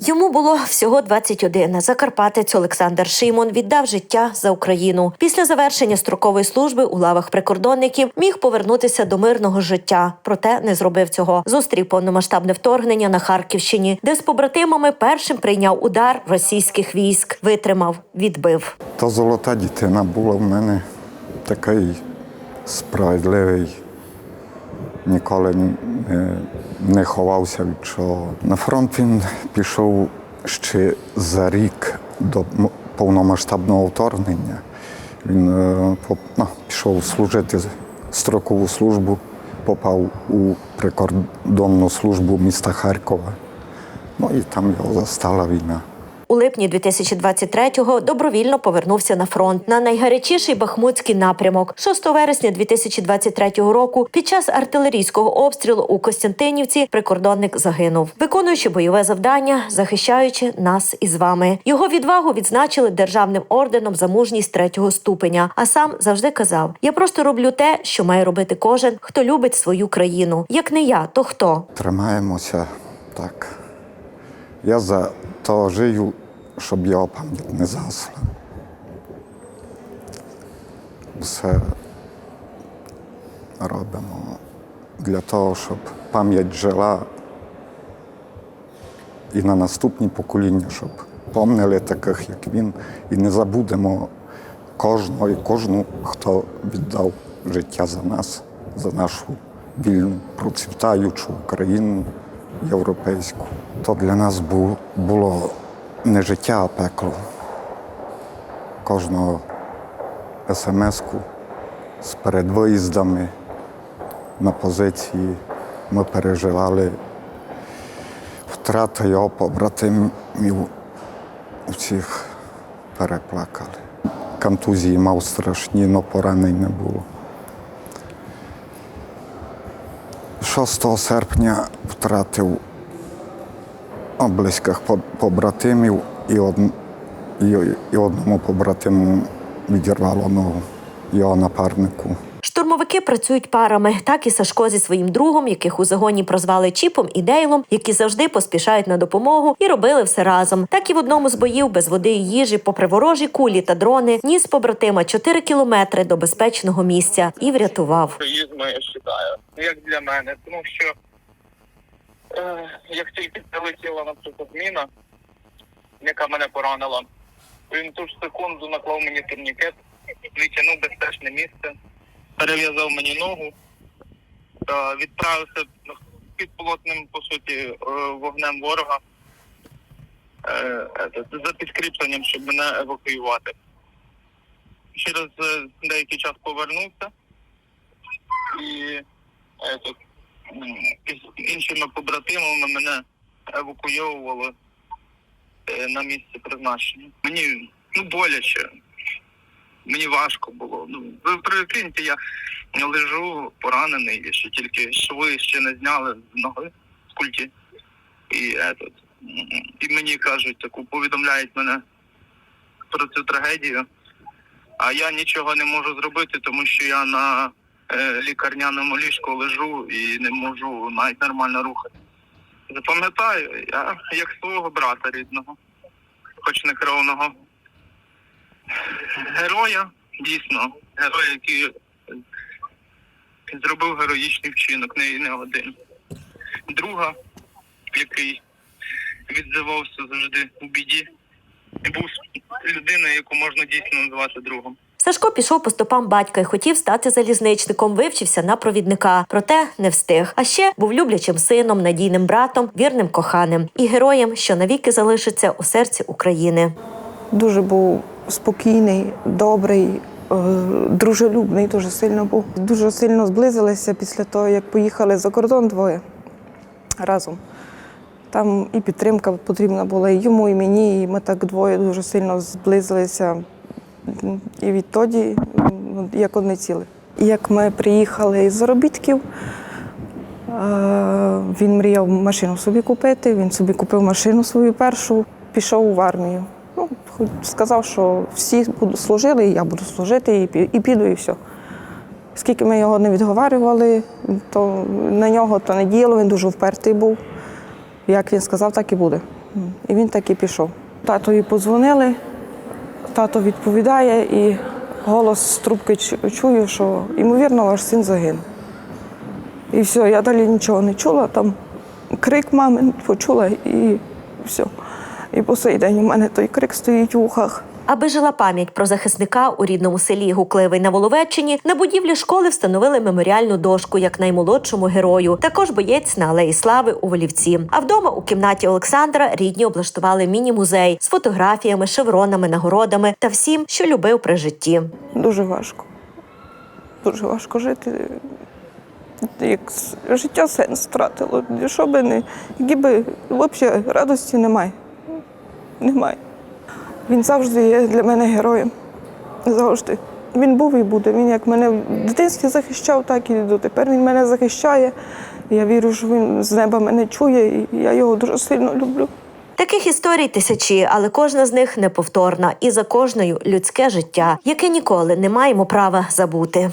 Йому було всього 21. Закарпатець Олександр Шимон віддав життя за Україну. Після завершення строкової служби у лавах прикордонників міг повернутися до мирного життя, проте не зробив цього. Зустрів повномасштабне вторгнення на Харківщині, де з побратимами першим прийняв удар російських військ. Витримав, відбив. Та золота дитина була в мене такий справедливий. Ніколи не, не ховався від чого. На фронт він пішов ще за рік до повномасштабного вторгнення. Він е, ну, пішов служити строкову службу, попав у прикордонну службу міста Харкова. Ну і там його застала війна. У липні 2023-го добровільно повернувся на фронт на найгарячіший бахмутський напрямок. 6 вересня 2023 року під час артилерійського обстрілу у Костянтинівці прикордонник загинув, виконуючи бойове завдання, захищаючи нас із вами. Його відвагу відзначили державним орденом за мужність третього ступеня. А сам завжди казав: я просто роблю те, що має робити кожен, хто любить свою країну. Як не я, то хто? Тримаємося так. Я за то жию, щоб його пам'ять не згасла. Все робимо для того, щоб пам'ять жила і на наступні покоління, щоб помнили таких, як він, і не забудемо кожного і кожну, хто віддав життя за нас, за нашу вільну, процвітаючу Україну європейську. То для нас було не життя, а пекло. Кожного смс-ку з передвиїздами на позиції ми переживали втрата його побратимів всіх переплакали. Контузії мав страшні, але поранень не було. 6 серпня втратив близьких побратимів і, од... і, одному побратиму відірвало ногу, його напарнику. Штурмовики працюють парами, так і Сашко зі своїм другом, яких у загоні прозвали Чіпом і Дейлом, які завжди поспішають на допомогу і робили все разом. Так і в одному з боїв без води і їжі, попри ворожі кулі та дрони, ніс побратима 4 кілометри до безпечного місця і врятував. Я вважаю, як для мене, тому що е, як тільки прилетіла, наприклад, міна, яка мене поранила, він ту ж секунду наклав мені турнікет, відтягнув безпечне місце, перев'язав мені ногу, та відправився під плотним, по суті, е, вогнем ворога е, за підкріпленням, щоб мене евакуювати. Через е, деякий час повернувся і е, із іншими побратимами мене евакуйовували е, на місце призначення. Мені ну боляче, мені важко було. Ну ви прикиньте, я лежу поранений, ще тільки шви ще не зняли з ноги з культі. І, етот, м, і мені кажуть, таку повідомляють мене про цю трагедію. А я нічого не можу зробити, тому що я на е, лікарняному ліжку лежу і не можу навіть нормально рухати. Запам'ятаю, я як свого брата рідного, хоч не кровного. Героя, дійсно, героя, який зробив героїчний вчинок, не, не один. Друга, який відзивався завжди у біді, був людиною, яку можна дійсно назвати другом. Сашко пішов по стопам батька і хотів стати залізничником, вивчився на провідника, проте не встиг. А ще був люблячим сином, надійним братом, вірним коханим і героєм, що навіки залишиться у серці України. Дуже був спокійний, добрий, е, дружелюбний, дуже сильно був. Дуже сильно зблизилися після того, як поїхали за кордон двоє разом. Там і підтримка потрібна була і йому, і мені. І ми так двоє дуже сильно зблизилися. І відтоді, ну, як одне ціле. Як ми приїхали із заробітків, е, він мріяв машину собі купити. Він собі купив машину свою першу, пішов в армію. Ну, сказав, що всі служили, і я буду служити, і піду, і все. Скільки ми його не відговарювали, то на нього то не діяло, він дуже впертий був. Як він сказав, так і буде. І він так і пішов. Татові подзвонили, тато відповідає, і голос з трубки чую, що ймовірно ваш син загинув. І все, я далі нічого не чула, там крик мами почула і все. І по сей день у мене той крик стоїть у ухах. Аби жила пам'ять про захисника у рідному селі Гукливий на Воловеччині, на будівлі школи встановили меморіальну дошку як наймолодшому герою. Також боєць на алеї слави у Волівці. А вдома у кімнаті Олександра рідні облаштували міні-музей з фотографіями, шевронами, нагородами та всім, що любив при житті. Дуже важко. Дуже важко жити. Як життя сенс втратило. Що би не, які би взагалі радості немає. Немає. Він завжди є для мене героєм. Завжди. Він був і буде. Він як мене в дитинстві захищав, так і дотепер він мене захищає. Я вірю, що він з неба мене чує, і я його дуже сильно люблю. Таких історій тисячі, але кожна з них неповторна, і за кожною людське життя, яке ніколи не маємо права забути.